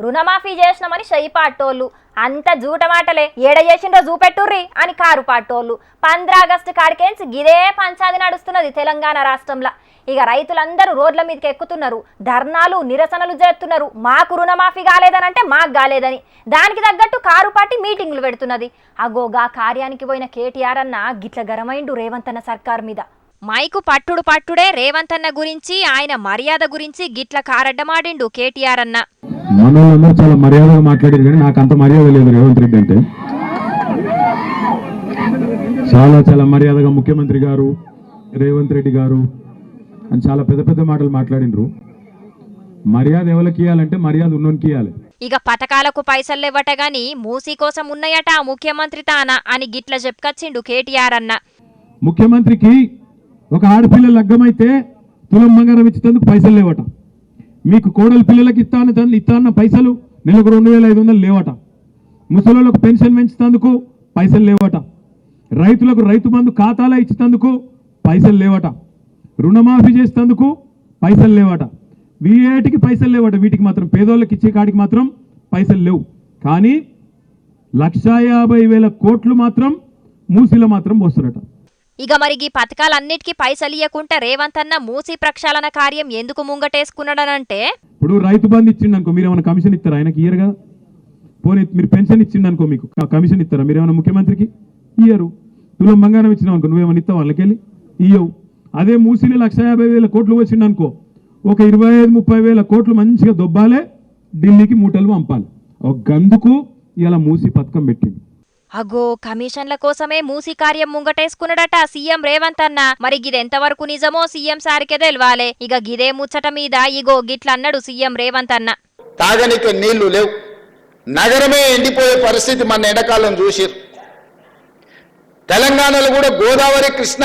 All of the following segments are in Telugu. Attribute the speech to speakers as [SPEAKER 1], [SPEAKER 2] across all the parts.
[SPEAKER 1] రుణమాఫీ చేసినామని చెయ్యి పాటోళ్ళు. అంత జూట మాటలే. ఏడ చేసిండో చూపెట్టుర్రి అని కారు పాటోళ్ళు. పంద్రాగస్టు కాడికేంచి గిదే పంచాది నడుస్తున్నది తెలంగాణ రాష్ట్రంలో. ఇక రైతులందరూ రోడ్ల మీదకి ఎక్కుతున్నారు. ధర్నాలు నిరసనలు చేస్తున్నారు. మాకు రుణమాఫీ కాలేదనంటే మాకు కాలేదని. దానికి తగ్గట్టు కారు పార్టీ మీటింగులు పెడుతున్నది. అగోగా కార్యానికి పోయిన కేటీఆర్ అన్న గిట్ల గరమైండు రేవంత్ అన్న సర్కార్ మీద. మైకు పట్టుడు పట్టుడే రేవంత్ అన్న గురించి ఆయన మర్యాద గురించి గిట్ల కారడ్డమాడిండు కేటీఆర్ అన్న.
[SPEAKER 2] మన వాళ్ళందరూ చాలా మర్యాదగా మాట్లాడారు కానీ నాకు అంత మర్యాద లేదు రేవంత్ రెడ్డి అంటే. చాలా చాలా మర్యాదగా ముఖ్యమంత్రి గారు రేవంత్ రెడ్డి గారు అని చాలా పెద్ద పెద్ద మాటలు మాట్లాడినరు. మర్యాద ఎవరికి ఇవ్వాలంటే మర్యాద ఉన్నోనికి ఇవ్వాలి
[SPEAKER 1] ఇక పథకాలకు పైసలు లేవట గాని మూసీ కోసం ఉన్నాయట ముఖ్యమంత్రి తాన అని గిట్ల చెప్పుకొచ్చిండు కేటీఆర్ అన్న.
[SPEAKER 2] ముఖ్యమంత్రికి ఒక ఆడపిల్ల లగ్గమైతే తులం బంగారం ఇచ్చేటందుకు పైసలు లేవట. మీకు కోడలి పిల్లలకి ఇస్తాను తను ఇస్తాన్న పైసలు నెలకు రెండు వేల ఐదు వందలు లేవట. ముసలోళ్ళకు పెన్షన్ పెంచుతందుకు పైసలు లేవట. రైతులకు రైతు బంధు ఖాతాలో ఇచ్చేందుకు పైసలు లేవట. రుణమాఫీ చేసేందుకు పైసలు లేవట. వీటికి పైసలు లేవట. వీటికి మాత్రం పేదోళ్ళకి ఇచ్చే కాడికి మాత్రం పైసలు లేవు. కానీ లక్షా యాభై వేల కోట్లు మాత్రం మూసిలో మాత్రం పోస్తున్నట.
[SPEAKER 1] ఇక మరి ఈ పథకాలన్నిటికీ పైసలు రేవంత్ అన్న మూసీ ప్రక్షాళన కార్యం ఎందుకు ముంగటేసుకున్నాడనంటే?
[SPEAKER 2] ఇప్పుడు రైతు బంధు ఇచ్చిండు అనుకో మీరు ఏమైనా కమిషన్ ఇస్తారా ఆయనకి ఇయ్యరు కదా. పోనీ మీరు పెన్షన్ ఇచ్చిండు అనుకో మీకు కమిషన్ ఇస్తారా మీరు ఏమైనా ముఖ్యమంత్రికి? ఇయ్యరు. తులం బంగారం ఇచ్చినావు అనుకో నువ్వేమైనా ఇస్తావు వాళ్ళకెళ్ళి? ఇయ్యవు. అదే మూసీలు లక్ష యాభై వేల కోట్లు వచ్చిండు అనుకో ఒక ఇరవై ఐదు ముప్పై వేల కోట్లు మంచిగా దొబ్బాలే ఢిల్లీకి మూటలు పంపాలి. ఒక గందుకు ఇలా మూసి పథకం పెట్టిండు
[SPEAKER 1] అగో కమిషన్ల కోసమే మూసి కార్యం ముంగటేసుకున్నాడట సీఎం రేవంత్ అన్న. మరి గిదెంతవరకు నిజమో సీఎం సారికే తెలవాలే. ఇక గిదే ముచ్చట మీద ఇగో గిట్లన్నాడు సీఎం రేవంత్ అన్న.
[SPEAKER 3] తాగనికి నీళ్ళు లేవు. నగరమే ఎండిపోయే పరిస్థితి మన ఎండాకాలం చూసిరు తెలంగాణలో కూడా గోదావరి కృష్ణ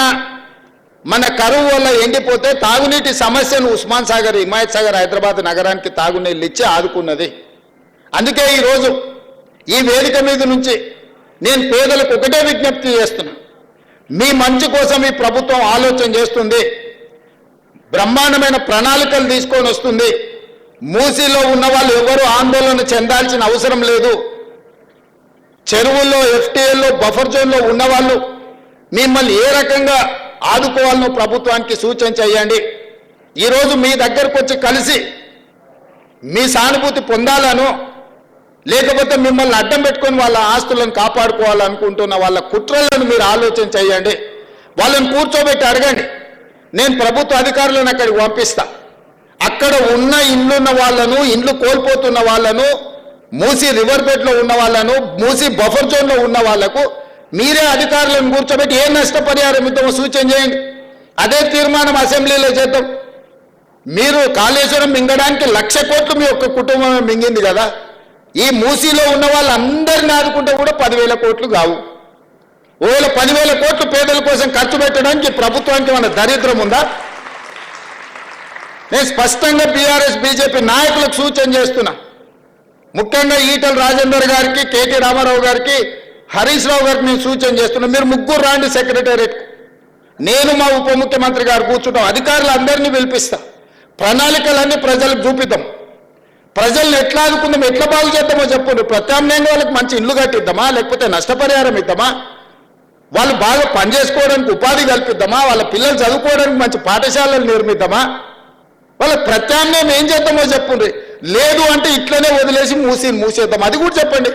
[SPEAKER 3] మన కరువు వల్ల ఎండిపోతే తాగునీటి సమస్యను ఉస్మాన్ సాగర్ హిమాయత్ సాగర్ హైదరాబాద్ నగరానికి తాగునీళ్ళు ఇచ్చి ఆదుకున్నది. అందుకే ఈరోజు ఈ వేదిక మీద నుంచి నేను పేదలకు ఒకటే విజ్ఞప్తి చేస్తున్నా. మీ మంచి కోసం ఈ ప్రభుత్వం ఆలోచన చేస్తుంది. బ్రహ్మాండమైన ప్రణాళికలు తీసుకొని వస్తుంది. మూసీలో ఉన్న వాళ్ళు ఎవరు ఆందోళన చెందాల్సిన అవసరం లేదు. చెరువుల్లో ఎఫ్టీఎల్లో బఫర్ జోన్లో ఉన్నవాళ్ళు మిమ్మల్ని ఏ రకంగా ఆదుకోవాలనో ప్రభుత్వానికి సూచన చేయండి. ఈరోజు మీ దగ్గరకు వచ్చి కలిసి మీ సానుభూతి పొందాలను లేకపోతే మిమ్మల్ని అడ్డం పెట్టుకొని వాళ్ళ ఆస్తులను కాపాడుకోవాలనుకుంటున్న వాళ్ళ కుట్రలను మీరు ఆలోచన చేయండి. వాళ్ళని కూర్చోబెట్టి అడగండి. నేను ప్రభుత్వ అధికారులను అక్కడికి పంపిస్తా. అక్కడ ఉన్న ఇండ్లున్న వాళ్ళను ఇండ్లు కోల్పోతున్న వాళ్ళను మూసి రివర్ బెడ్లో ఉన్న వాళ్ళను మూసి బఫర్ జోన్లో ఉన్న వాళ్ళకు మీరే అధికారులను కూర్చోబెట్టి ఏ నష్టపరిహారం ఇద్దామో సూచన చేయండి. అదే తీర్మానం అసెంబ్లీలో చేద్దాం. మీరు కాళేశ్వరం మింగడానికి లక్ష కోట్లు మీ యొక్క కుటుంబం మింగింది కదా. ఈ మూసీలో ఉన్న వాళ్ళందరిని ఆదుకుంటే కూడా పదివేల కోట్లు కావు. ఓవేళ పదివేల కోట్లు పేదల కోసం ఖర్చు పెట్టడానికి ప్రభుత్వానికి మన దరిద్రం ఉందా? నేను స్పష్టంగా బీఆర్ఎస్ బీజేపీ నాయకులకు సూచన చేస్తున్నా. ముఖ్యంగా ఈటల రాజేందర్ గారికి కేటీ రామారావు గారికి హరీష్ రావు గారికి నేను సూచన చేస్తున్నా. మీరు ముగ్గురు రాండి సెక్రటేరియట్ నేను మా ఉప ముఖ్యమంత్రి గారు కూర్చుంటాం. అధికారులు అందరినీ పిలిపిస్తా. ప్రణాళికలన్నీ ప్రజలకు చూపిద్దాం. ప్రజల్ని ఎట్లా ఆదుకుందాం ఎట్లా బాగు చేద్దామో చెప్పండి ప్రత్యామ్నాయంగా వాళ్ళకి మంచి ఇల్లు కట్టిద్దామా లేకపోతే నష్టపరిహారం ఇద్దామా వాళ్ళు బాగా పనిచేసుకోవడానికి ఉపాధి కల్పిద్దామా? వాళ్ళ పిల్లలు చదువుకోవడానికి మంచి పాఠశాలలు నిర్మిద్దామా? వాళ్ళ ప్రత్యామ్నాయం ఏం చేద్దామో చెప్పండి లేదు అంటే ఇట్లనే వదిలేసి మూసి మూసేద్దాం. అది కూడా చెప్పండి.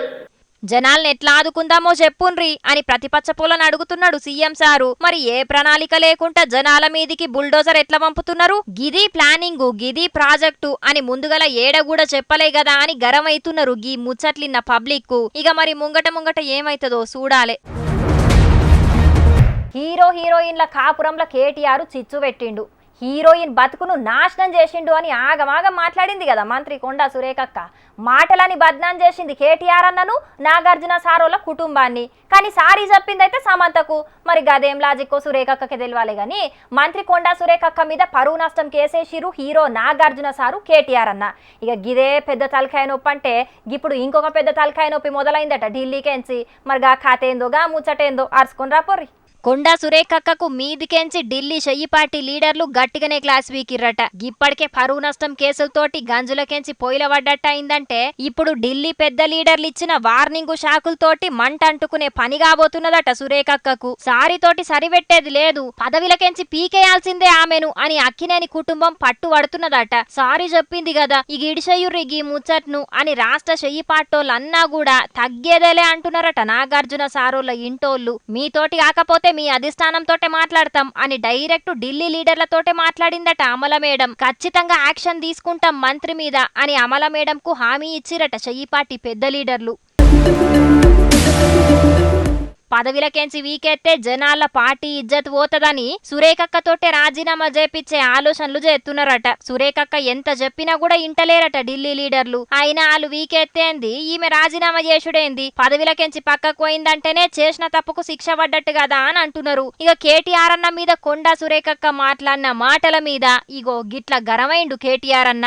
[SPEAKER 1] జనాల్ని ఎట్లా ఆదుకుందామో చెప్పుండ్రి అని ప్రతిపక్ష పూలను అడుగుతున్నాడు సీఎం సారు. మరి ఏ ప్రణాళిక లేకుండా జనాల మీదికి బుల్డోజర్ ఎట్లా పంపుతున్నారు? గిది ప్లానింగ్ గిది ప్రాజెక్టు అని ముందుగల ఏడ కూడా చెప్పలే కదా అని గరమైతున్నారు గీ ముచ్చట్లిన్న పబ్లిక్ ఇక మరి ముంగట ముంగట ఏమైతుందో చూడాలే హీరో హీరోయిన్ల కాపురంలో కేటీఆర్ చిచ్చు పెట్టిండు. హీరోయిన్ బతుకును నాశనం చేసిండు అని ఆగమాగం మాట్లాడింది కదా మంత్రి కొండా సురేఖక్క. మాటలని బద్నాం చేసింది కేటీఆర్ అన్నను నాగార్జున సారోల కుటుంబాన్ని. కానీ సారీ చెప్పిందైతే సమంతకు. మరి గదేం లాజిక్కో సురేఖక్కకి తెలియాలి కానీ మంత్రి కొండా సురేఖక్క మీద పరువు నష్టం కేసేసిరు హీరో నాగార్జున సారు కేటీఆర్ అన్న. ఇక గిదే పెద్ద తలకాయ నొప్పి అంటే ఇప్పుడు ఇంకొక పెద్ద తలకాయ నొప్పి మొదలైందట ఢిల్లీకేంచి. మరి గా ఖాతేందో గా ముచ్చటేందో అరుచుకొని రాపోర్రి కొండా సురేఖక్కకు మీదికెంచి ఢిల్లీ చెయ్యి పార్టీ లీడర్లు గట్టిగానే క్లాస్ వీకిర్రట. ఇప్పటికే పరువు నష్టం కేసులతోటి గంజులకెంచి పొయ్యిలబడ్డట్టు అయిందంటే ఇప్పుడు ఢిల్లీ పెద్ద లీడర్లు ఇచ్చిన వార్నింగ్ షాకులతోటి మంట అంటుకునే పని కాబోతున్నదట సురేఖక్కకు సారితోటి సరిపెట్టేది లేదు పదవిలకెంచి పీకేయాల్సిందే ఆమెను అని అక్కినేని కుటుంబం పట్టు పడుతున్నదట సారీ చెప్పింది కదా ఈ గిడిసెయ్యుర్రి గీ ముచ్చట్ను అని రాష్ట్ర చెయ్యి పాటోళ్ళన్నా కూడా తగ్గేదేలే అంటున్నారట నాగార్జున సారోళ్ళ ఇంటోళ్ళు. మీతోటి కాకపోతే మీ అధిష్టానంతోటే మాట్లాడతాం అని డైరెక్ట్ ఢిల్లీ లీడర్లతోటే మాట్లాడిందట అమల మేడం. ఖచ్చితంగా యాక్షన్ తీసుకుంటాం మంత్రి మీద అని అమల మేడంకు హామీ ఇచ్చిరట చెయ్యిపాటి పెద్ద లీడర్లు. పదవిలకెంచి వీకెత్తే జనాల పార్టీ ఇజ్జత్ పోతదని సురేఖక్కతోటే రాజీనామా చేపించే ఆలోచనలు చేస్తున్నారట. సురేఖక్క ఎంత చెప్పినా కూడా ఇంటలేరట ఢిల్లీ లీడర్లు. అయినా వాళ్ళు వీకెత్తేంది ఈమె రాజీనామా చేసుడేంది పదవిలకెంచి పక్కకు పోయిందంటేనే చేసిన తప్పుకు శిక్ష పడ్డట్టు కదా అని అంటున్నారు. ఇక కేటీఆర్ అన్న మీద కొండా సురేఖక్క మాట్లాడిన మాటల మీద ఇగో గిట్ల గరమైండు కేటీఆర్ అన్న.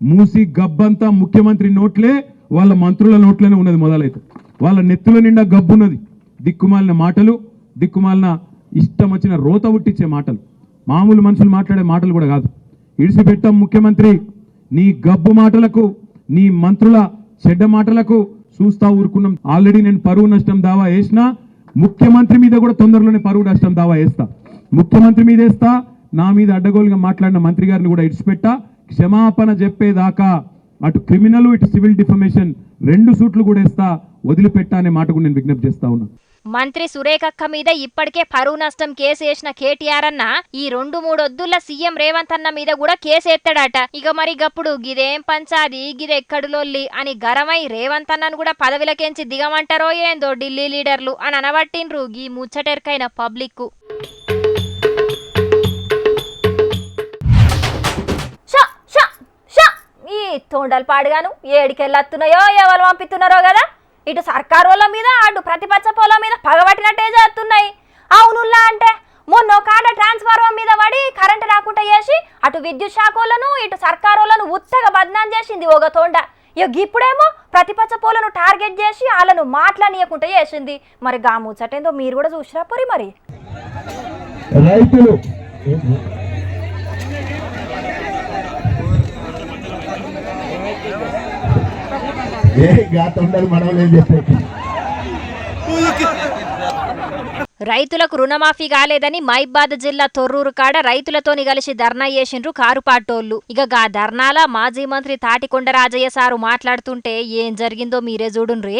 [SPEAKER 2] మూసి గబ్బంతా ముఖ్యమంత్రి నోట్లే వాళ్ళ మంత్రుల నోట్లోనే ఉన్నది మొదలైతే. వాళ్ళ నెత్తుల నిండా గబ్బున్నది. దిక్కుమాలిన మాటలు దిక్కుమాలిన ఇష్టం వచ్చిన రోత ఉట్టించే మాటలు. మామూలు మనుషులు మాట్లాడే మాటలు కూడా కాదు. ఇడిసిపెట్టాం ముఖ్యమంత్రి నీ గబ్బు మాటలకు నీ మంత్రుల చెడ్డ మాటలకు చూస్తా ఊరుకున్నాం. ఆల్రెడీ నేను పరువు నష్టం దావా వేసినా ముఖ్యమంత్రి మీద కూడా తొందరలోనే పరువు నష్టం దావా వేస్తా. ముఖ్యమంత్రి మీద వేస్తా నా మీద అడ్డగోలుగా మాట్లాడిన మంత్రి గారిని కూడా ఇడిచిపెట్టా క్షమాపణ చెప్పేదాకా అటు క్రిమినల్ ఇటు సివిల్ డిఫమేషన్ రెండు సూట్లు కూడా వేస్తా వదిలిపెట్టా అనే మాటకు నేను విజ్ఞప్తి చేస్తా ఉన్నా.
[SPEAKER 1] మంత్రి సురేఖక్క మీద ఇప్పటికే పరువు నష్టం కేసు వేసిన కేటీఆర్ అన్న ఈ రెండు మూడొద్దుల సీఎం రేవంత్ అన్న మీద కూడా కేసు ఎత్తాడట ఇక మరి గప్పుడు గిదేం పంచాది గిదెక్కడులొల్లి అని గరమై రేవంత్ అన్నను కూడా పదవిలకెంచి దిగమంటారో ఏందో ఢిల్లీ లీడర్లు అని అనబట్టిండ్రు గీ ముచ్చటెరకైన పబ్లిక్ షా షా షా ఈ తోండలు పాడుగాను ఏడికెళ్ళత్తున్నాయో ఎవరు పంపిస్తున్నారో కదా? ఇటు సర్కారు వాళ్ళ మీద అటు ప్రతిపక్ష పొలం మీద పగబట్టినట్టే చేస్తున్నాయి. అవునుల్లా అంటే మొన్న ఒక ఆడ ట్రాన్స్ఫార్మర్ మీద పడి కరెంట్ రాకుండా చేసి అటు విద్యుత్ శాఖలను ఇటు సర్కారోళ్ళను ఉత్తగా బద్నాం చేసింది ఒక తోండ. ఇక ఇప్పుడేమో ప్రతిపక్ష పోలను టార్గెట్ చేసి వాళ్ళను మాట్లాడనీయకుండా చేసింది. మరి గా ముచ్చటేందో మీరు కూడా చూసిరా పోరి మరి?
[SPEAKER 4] రైతులు ఏ
[SPEAKER 1] రైతులకు రుణమాఫీ కాలేదని మైబాద్ జిల్లా తొర్రూరు కాడ రైతులతోని కలిసి ధర్నా చేసిండ్రు కారు పాటోళ్ళు ఇక గా ధర్నాల మాజీ మంత్రి తాటికొండ రాజయ్య సారు మాట్లాడుతుంటే ఏం జరిగిందో మీరే చూడుండ్రి.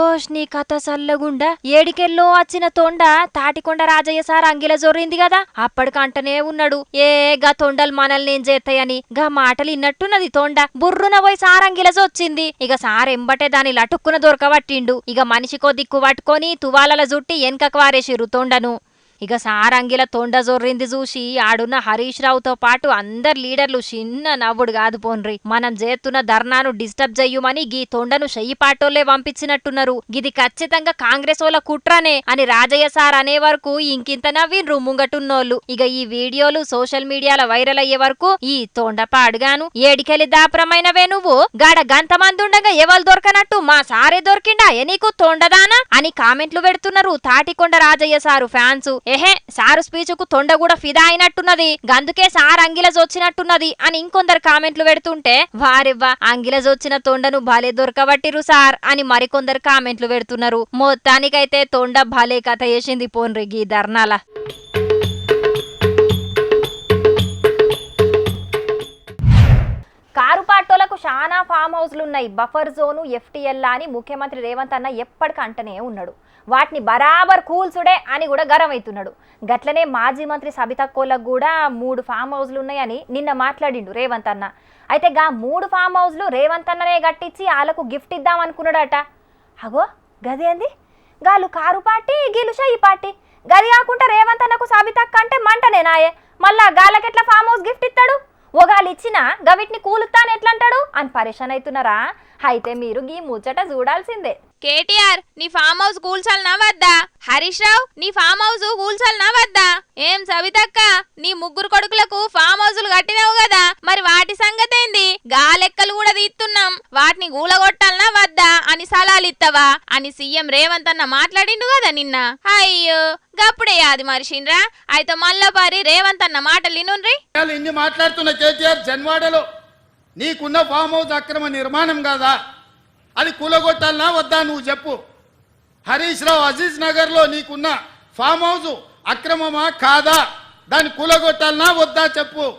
[SPEAKER 1] ఓష్ నీ కథ సల్లగుండా ఏడికెళ్ళో వచ్చిన తొండ తాటికొండ రాజయ్య సార్ అంగిల జొర్రింది కదా అప్పటికంటనే ఉన్నాడు. ఏ గా తొండలు మనల్ని ఏం చేస్తాయని గా మాటలు ఇన్నట్టున్నది తొండ. బుర్రున పోయి సార్ అంగిలజొచ్చింది ఇక సార్ ఎంబటే దాని లటుక్కున దొరకబట్టిండు. ఇక మనిషికో దిక్కు పట్టుకొని తువాలల జుట్టి వెనకకు వారేసిరు తొండను. ఇక సారంగిల తొండ జొర్రింది చూసి ఆడున్న హరీష్ రావుతో పాటు అందరు లీడర్లు చిన్న నవ్వుడు కాదు పోన్రి. మనం చేస్తున్న ధర్నాను డిస్టర్బ్ చెయ్యమని గీ తొండను చెయ్యి పాటోళ్ళే పంపించినట్టున్నారు. గిది ఖచ్చితంగా కాంగ్రెస్ వాళ్ళ కుట్రనే అని రాజయ్య సార్ అనే వరకు ఇంకింత నవ్విండ్రు ముంగటున్నోళ్ళు. ఇక ఈ వీడియోలు సోషల్ మీడియాలో వైరల్ అయ్యే వరకు ఈ తొండ పాడుగాను. ఏడికెళ్ళి దాపరమైనవే నువ్వు. గాడ గంత మందుండగా ఎవరు దొరకనట్టు? మా సారే దొరికిండా? ఎనీకు నీకు తొండదానా? అని కామెంట్లు పెడుతున్నారు తాటికొండ రాజయ్య సారు ఫ్యాన్స్. ఎహే సారు స్పీచ్కు తొండ కూడా ఫిదా అయినట్టున్నది. గందుకే సార్ అంగిలజ్ వచ్చినట్టున్నది అని ఇంకొందరు కామెంట్లు పెడుతుంటే వారివ్వ అంగిలజ్ వచ్చిన తొండను భలే దొరకబట్టిరు సార్ అని మరికొందరు కామెంట్లు పెడుతున్నారు. మొత్తానికైతే తొండ భలే కథ వేసింది పోన్రి గీ ధర్నాల. కారు పాటోలకు చాలా ఫామ్ హౌస్లు ఉన్నాయి బఫర్ జోను ఎఫ్టీఎల్ అని ముఖ్యమంత్రి రేవంత్ అన్న ఎప్పటికంటనే ఉన్నాడు. వాటిని బరాబర్ కూల్చుడే అని కూడా గరమవుతున్నాడు గట్లనే మాజీ మంత్రి సబితక్కోలకు కూడా మూడు ఫామ్ హౌస్లు ఉన్నాయని నిన్న మాట్లాడిండు రేవంత్ అన్న. అయితే గా మూడు ఫామ్ హౌస్లు రేవంత్ అన్ననే కట్టించి వాళ్ళకు గిఫ్ట్ ఇద్దాం అనుకున్నాడట. అగో గదేంది గాలు కారు పార్టీ గీలు ఈ పార్టీ. గది కాకుండా రేవంత్ అన్నకు సబితక్క అంటే మంటనే నాయే. మళ్ళా గాలకెట్లా ఫామ్ హౌస్ గిఫ్ట్ ఇస్తాడు ఒగాలు ఇచ్చినా గవిటిని కూలుతాను ఎట్లంటాడు? అని పరేషాన్ అవుతున్నారా? అయితే మీరు గీ ముచ్చట చూడాల్సిందే.
[SPEAKER 5] కేటీఆర్ నీ ఫామ్ హౌస్ కూల్చాలనా వద్దా హరీష్ రావు నీ ఫామ్ హౌస్ కూల్చాలనా వద్దా ఏం సవితక్క నీ ముగ్గురు కొడుకులకు ఫామ్ హౌసులు కట్టినావు కదా? మరి వాటి సంగతేంది? గాలెక్కలు కూడా తీస్తున్నాం వాటిని గూలగొట్టాలనా వద్దా అని సలాలు ఇత్తవా? అని సీఎం రేవంత్ అన్న మాట్లాడిండు కదా నిన్న. అయ్యో గప్పుడే అది మరిషిన్రా? అయితే మల్లపారి రేవంత్ అన్న మాటలు వినుండ్రి?
[SPEAKER 3] ఇన్ని మాట్లాడుతున్న కేటీఆర్ జన్వాడలో నీకున్న ఫామ్ హౌస్ అక్రమ నిర్మాణం కాదా? అది కూలగొట్టాలనా వద్దా నువ్వు చెప్పు. హరీష్ రావు అజీజ్ నగర్లో నీకున్న ఫామ్ హౌస్ అక్రమమా కాదా? దాన్ని కూలగొట్టాలనా వద్దా చెప్పు.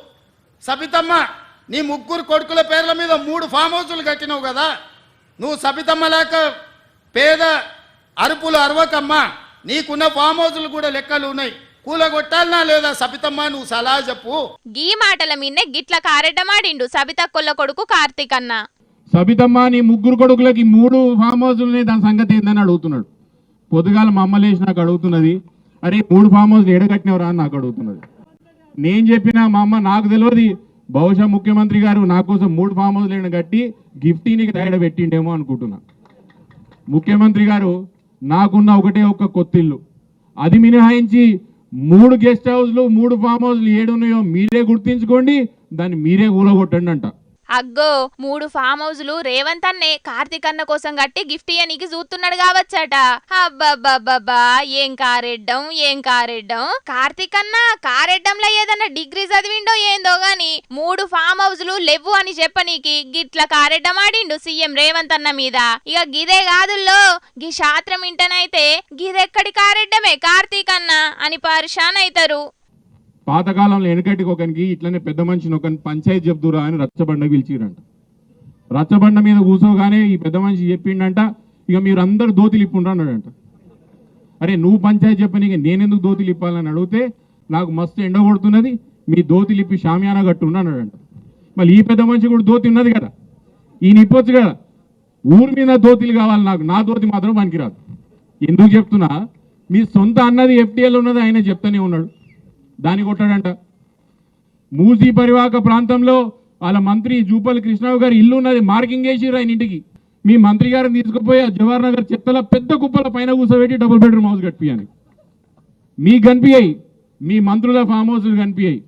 [SPEAKER 3] సబితమ్మ నీ ముగ్గురు కొడుకుల పేర్ల మీద మూడు ఫామ్ హౌసులు కట్టినావు కదా. నువ్వు సబితమ్మ లేక పేద అరుపులు అరవకమ్మా. నీకున్న ఫామ్ హౌసులు కూడా లెక్కలు ఉన్నాయి. కూలగొట్టాలనా లేదా సబితమ్మ నువ్వు సలహా చెప్పు.
[SPEAKER 5] గీ మాటల మీన్నే గిట్ల కారెడ్డమాడిండు కొల్ల కొడుకు కార్తీక్ అన్న.
[SPEAKER 6] సబితమ్మ నీ ముగ్గురు కొడుకులకి మూడు ఫామ్ హౌస్లు దాని సంగతి ఏందని అడుగుతున్నాడు. పొద్దుగాల మా అమ్మ లేచి నాకు అడుగుతున్నది అరే మూడు ఫామ్ హౌస్లు ఎడగట్టినవరా అని నాకు అడుగుతున్నది. నేను చెప్పిన మా అమ్మ నాకు తెలియదు బహుశా ముఖ్యమంత్రి గారు నా కోసం మూడు ఫామ్ హౌస్లు కట్టి గిఫ్ట్ నీకు తగడ పెట్టిండేమో అనుకుంటున్నా. ముఖ్యమంత్రి గారు నాకున్న ఒకటే ఒక్క కొత్తిల్లు. అది మినహాయించి మూడు గెస్ట్ హౌస్లు మూడు ఫామ్ హౌస్లు ఏడున్నాయో మీరే గుర్తించుకోండి. దాన్ని మీరే కూలగొట్టండి అంట
[SPEAKER 5] అగ్గో మూడు ఫామ్ హౌజ్లు రేవంత్ అన్నే కార్తీక్ అన్న కోసం కట్టి గిఫ్ట్ ఇయ్యనీకి చూస్తున్నాడు కావచ్చట. అబ్బబ్బబ్బబ్బా ఏం కారెడ్డం ఏం కారెడ్డం? కార్తీక్ అన్న కారెడ్డంలో ఏదన్నా డిగ్రీ చదివిండో ఏందో గాని మూడు ఫామ్ హౌజ్లు లేవు అని చెప్పనీకి గిట్ల కారెడ్డం ఆడిండు సీఎం రేవంత్ అన్న మీద. ఇక గిదే కాదుల్లో గి శాస్త్రం ఇంటనైతే గిదెక్కడి కారెడ్డమే కార్తీక్ అన్న అని పరిశాన్ అవుతారు
[SPEAKER 6] పాతకాలంలో వెనకటికి ఒకనికి ఇట్లనే పెద్ద మనిషిని ఒక పంచాయతీ చెప్తురా అని రచ్చబండ పిలిచిరంట రచ్చబండ మీద కూర్చోగానే ఈ పెద్ద మనిషి చెప్పిండంట ఇక మీరు అందరు దోతిలు ఇప్పుండ్రు అన్నాడంట. అరే నువ్వు పంచాయతీ చెప్పని నేనెందుకు దోతులు ఇప్పాలని అడిగితే నాకు మస్తు ఎండ కొడుతున్నది మీ దోతులు ఇప్పి షామియానా కట్టుండు అన్నాడంట. మళ్ళీ ఈ పెద్ద మనిషి కూడా దోతి ఉన్నది కదా ఈయన ఇప్పొచ్చు కదా. ఊరి మీద దోతిలు కావాలి నాకు నా దోతి మాత్రం పనికిరాదు. ఎందుకు చెప్తున్నా మీ సొంత అన్నది ఎఫ్టీఎల్ ఉన్నది ఆయన చెప్తానే ఉన్నాడు. దాన్ని కొట్టాడంట. మూసీ పరివాహక ప్రాంతంలో వాళ్ళ మంత్రి జూపల్లి కృష్ణరావు గారి ఇల్లు ఉన్నది మార్కింగ్ వేసిర్రు ఆయన ఇంటికి. మీ మంత్రి గారిని తీసుకుపోయి ఆ జవహర్ నగర్ చెత్తల పెద్ద కుప్పల పైన కూర్చోబెట్టి డబుల్ బెడ్రూమ్ హౌస్ కట్టియాని మీకు కనిపించాయి మీ మంత్రుల ఫామ్ హౌస్లు కనిపించాయి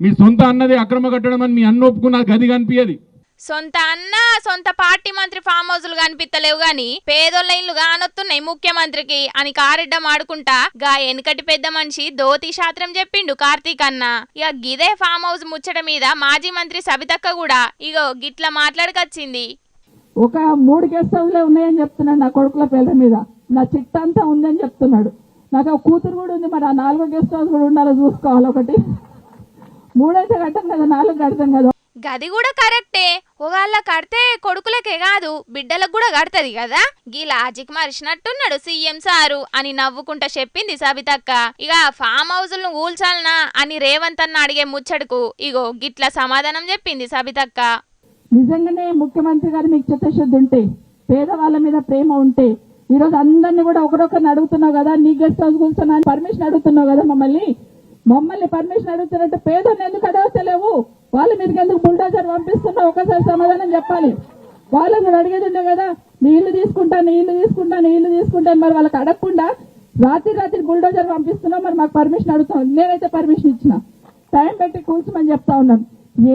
[SPEAKER 6] మీ సొంత అన్నది అక్రమ కట్టడం అని మీ అన్న ఒప్పుకున్న గది కనిపించదు
[SPEAKER 5] సొంత అన్న సొంత పార్టీ మంత్రి ఫామ్ హౌస్లు కనిపిస్తలేవు గాని పేదోళ్ళ ఇల్లు కానొస్తున్నాయి ముఖ్యమంత్రికి అని కారెడ్డం ఆడుకుంటా గా ఎనకటి పెద్ద మనిషి దోతి శాస్త్రం చెప్పిండు కార్తీక్ అన్న. ఇక గిదే ఫామ్ హౌస్ ముచ్చట మీద మాజీ మంత్రి సబితక్క కూడా ఇగో గిట్ల మాట్లాడకొచ్చింది.
[SPEAKER 7] ఒక మూడు గెస్ట్ హౌస్లే ఉన్నాయని చెప్తున్నాడు నా కొడుకుల పేర్ల మీద. నా చిట్ట అంతా ఉందని చెప్తున్నాడు. నాకు ఆ కూతురు కూడా ఉంది మరి ఆ నాలుగో గెస్ట్ హౌస్ కూడా ఉండాలో చూసుకోవాలి ఒకటి. మూడైతే కట్టం కదా నాలుగు కడతాం కదా.
[SPEAKER 5] గది కూడా కరెక్టే ఒకళ్ళ కడితే కొడుకులకే కాదు బిడ్డలకు కూడా కడతది కదా? గీ లాజిక్ మరిచినట్టున్నాడు సీఎం సారు అని నవ్వుకుంటా చెప్పింది సబితక్క. ఇక ఫామ్ హౌజులను కూల్చాలనా అని రేవంత్ అన్న అడిగే ముచ్చడుకు ఇగో గిట్ల సమాధానం చెప్పింది సబితక్క.
[SPEAKER 7] నిజంగానే ముఖ్యమంత్రి గారు మీకు చిత్తశుద్ధి ఉంటే పేదవాళ్ళ మీద ప్రేమ ఉంటే ఈరోజు అందరినీ కూడా ఒకరొకరిని అడుగుతున్నావు కదా నీ గెస్ట్ హౌస్ కూర్చున్నా పర్మిషన్ అడుగుతున్నావు కదా మమ్మల్ని? మమ్మల్ని పర్మిషన్ అడుగుతున్నట్టు పేదోళ్ళు ఎందుకు అడగలేవు వాళ్ళ మీదకి ఎందుకు బుల్డోజర్ పంపిస్తున్నావు ఒకసారి సమాధానం చెప్పాలి. వాళ్ళని కూడా అడిగేది ఉండే కదా నీళ్ళు తీసుకుంటా నీళ్ళు తీసుకుంటా నీళ్ళు తీసుకుంటాను మరి వాళ్ళకి అడగకుండా రాత్రి రాత్రి బుల్డోజర్ పంపిస్తున్నా మరి మాకు పర్మిషన్ అడుగుతాం నేనైతే పర్మిషన్ ఇచ్చిన. టైం పెట్టి కూర్చోమని చెప్తా ఉన్నాను.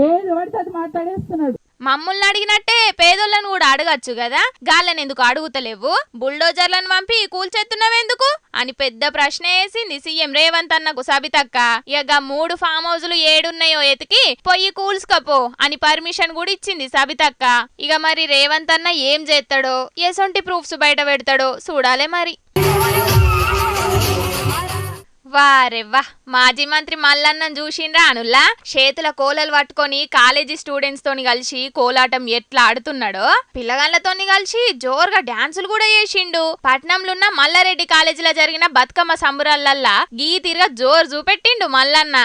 [SPEAKER 7] ఏది పడితే అది మాట్లాడేస్తున్నాడు.
[SPEAKER 5] మమ్ముల్ని అడిగినట్టే పేదోళ్ళను కూడా అడగచ్చు కదా? గాళ్ళని ఎందుకు అడుగుతలేవు? బుల్డోజర్లను పంపి కూల్చెత్తున్నావెందుకు? అని పెద్ద ప్రశ్న వేసింది సీఎం రేవంత్ అన్నకు సబితక్క. ఇక మూడు ఫామ్ హౌజులు ఏడున్నాయో ఎతికి పొయ్యి కూల్చుకపో అని పర్మిషన్ కూడా ఇచ్చింది సబితక్క. ఇక మరి రేవంత్ అన్న ఏం చేస్తాడో ఎసొంటి ప్రూఫ్స్ బయట పెడతాడో? చూడాలే మరి. వారే వా. మాజీ మంత్రి మల్లన్నను చూసిండ్రా అనుల్లా? చేతుల కోలలు పట్టుకొని కాలేజీ స్టూడెంట్స్ తోని కలిసి కోలాటం ఎట్లా ఆడుతున్నాడో? పిల్లగాళ్ళతోని కలిసి జోరుగా డాన్సులు కూడా చేసిండు. పట్నంలో ఉన్న మల్లారెడ్డి కాలేజీలో జరిగిన బతుకమ్మ సంబురాలల్లా గీ తిరగ జోరు చూపెట్టిండు మల్లన్న.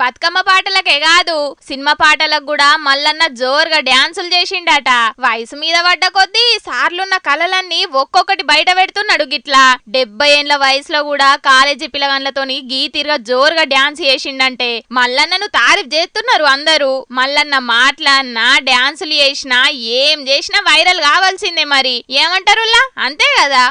[SPEAKER 5] బతుకమ్మ పాటలకే కాదు సినిమా పాటలకు కూడా మల్లన్న జోరుగా డ్యాన్సులు చేసిండట. వయసు మీద పడ్డ కొద్దీ సార్లున్న కళలన్నీ ఒక్కొక్కటి బయట పెడుతున్నాడు గిట్లా. డెబ్బై ఏండ్ల వయసులో కూడా కాలేజీ పిల్లగాన్లతోని గీతిరిగా జోరుగా డ్యాన్స్ చేసిండంటే మల్లన్నను తారీఫ్ చేస్తున్నారు అందరూ. మల్లన్న మాట్లాడినా డ్యాన్సులు చేసినా ఏం చేసినా వైరల్ కావాల్సిందే మరి. ఏమంటారులా? అంతే కదా.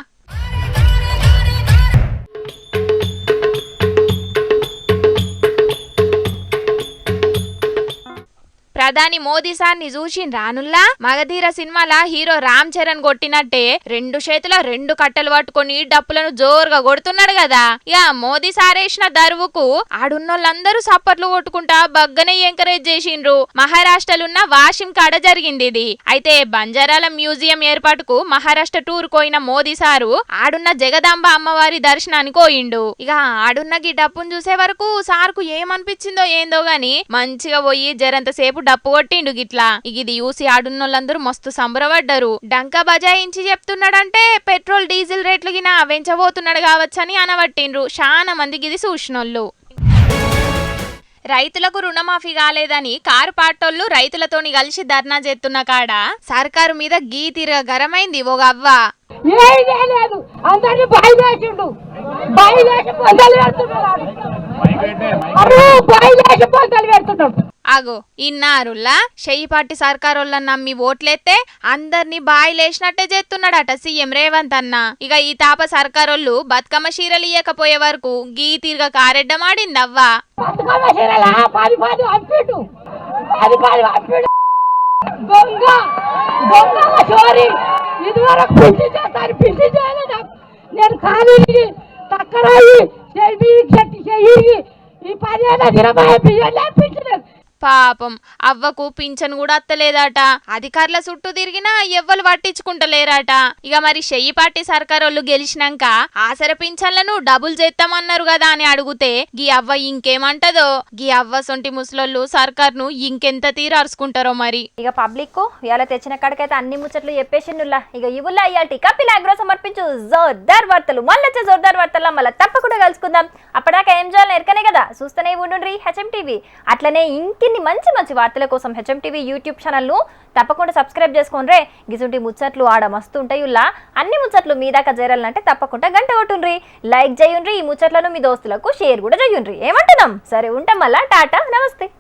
[SPEAKER 5] ప్రధాని మోదీ సార్ని చూసి రానుల్లా? మగధీర సినిమాల? హీరో రామ్ చరణ్ కొట్టినట్టే రెండు చేతుల రెండు కట్టలు పట్టుకొని డప్పులను జోరుగా కొడుతున్నాడు కదా. ఇక మోదీ సార్ వేసిన దరువుకు ఆడున్నోళ్ళందరూ సప్పట్లు కొట్టుకుంటా బగ్గనే ఎంకరేజ్ చేసిండ్రు. మహారాష్ట్రలున్న వాషిం కాడ జరిగింది ఇది. అయితే బంజారాల మ్యూజియం ఏర్పాటుకు మహారాష్ట్ర టూర్ కోయిన మోదీ సారు ఆడున్న జగదాంబ అమ్మవారి దర్శనానికి పోయిండు. ఇక ఆడున్న గీ డప్పును చూసే వరకు సార్కు ఏమనిపించిందో ఏందో గాని మంచిగా పోయి జరంతసేపు డప్పు కొట్టిండు గిట్లా. ఇక ఇది చూసి ఆడున్నోళ్ళందరూ మస్తు సంబరపడ్డారు. డంకా బజాయించి చెప్తున్నాడంటే పెట్రోల్ డీజిల్ రేట్లు గిన పెంచబోతున్నాడు కావచ్చని అనబట్టిండ్రు. చాలా మందికి ఇది చూసినోళ్ళు. రైతులకు రుణమాఫీ కాలేదని కారు పాటోళ్ళు రైతులతోని కలిసి ధర్నా చేస్తున్న కాడ? సర్కారు మీద గీ తిరగ గరమైంది ఓ
[SPEAKER 7] అందరినీ అగో బయలుదేసి పొందలు పెడుతున్నాడు అరే
[SPEAKER 5] అగో ఇన్నారుల్లా సర్కారోళ్ళని నమ్మి ఓట్లేస్తే అందరినీ బాయిలేసినట్టే చేస్తున్నాడట సీఎం రేవంత్ అన్న. ఇక ఈ తాప సర్కారోళ్ళు బతుకమ్మ చీరలు ఇయ్యకపోయే వరకు గీ తిరగ కారెడ్డమాడిందవ్వా?
[SPEAKER 7] నేను ఖాళీకి తక్కరాయి చెయ్యి చెట్టు చెయ్యి ఈ పదిహేను ఇరవై బియ్యం
[SPEAKER 5] పాపం అవ్వకు పింఛన్ కూడా అత్తలేదట. అధికారుల చుట్టూ తిరిగినా ఎవ్వరు పట్టించుకుంటలేరట. ఇక మరి చెయ్యిపాటి సర్కారోళ్ళు గెలిచినాక ఆసర పింఛన్లను డబుల్ చేస్తామన్నారు కదా అని అడిగితే గీ అవ్వ ఇంకేమంటదో? గీ అవ్వ సొంటి ముసలోళ్ళు సర్కార్ను ఇంకెంత తీరు అరుచుకుంటారో మరి?
[SPEAKER 1] ఇక పబ్లిక్ ఇవాళ తెచ్చిన కాడికైతే అన్ని ముచ్చట్లు చెప్పేసిండులా ఇక ఇవుల్లా ఇవాళ కపిల్ అగ్రో సమర్పించు జోర్దార్ వార్తలు. మళ్ళీ వచ్చే జోర్దార్ వార్తల్లో మళ్ళీ తప్పకుండా కలుసుకుందాం. అప్పటిదాకా ఏం చేయాలని ఎరకనే కదా. చూస్తూనే ఉండుండ్రి హెచ్ఎం టీవీ. అట్లనే ఇంకి మరిన్ని మంచి మంచి వార్తల కోసం హెచ్ఎం టీవీ యూట్యూబ్ ఛానల్ను తప్పకుండా సబ్స్క్రైబ్ చేసుకోండి గిసుంటి ముచ్చట్లు ఆడ మస్తు ఉంటాయి ఉల్లా. అన్ని ముచ్చట్లు మీ దాకా చేరాలంటే తప్పకుండా గంట కొట్టుండ్రి లైక్ చేయుండ్రి ఈ ముచ్చట్లను మీ దోస్తులకు షేర్ కూడా చేయుండ్రి ఏమంటున్నాం? సరే ఉంటాం మళ్ళా. టాటా నమస్తే.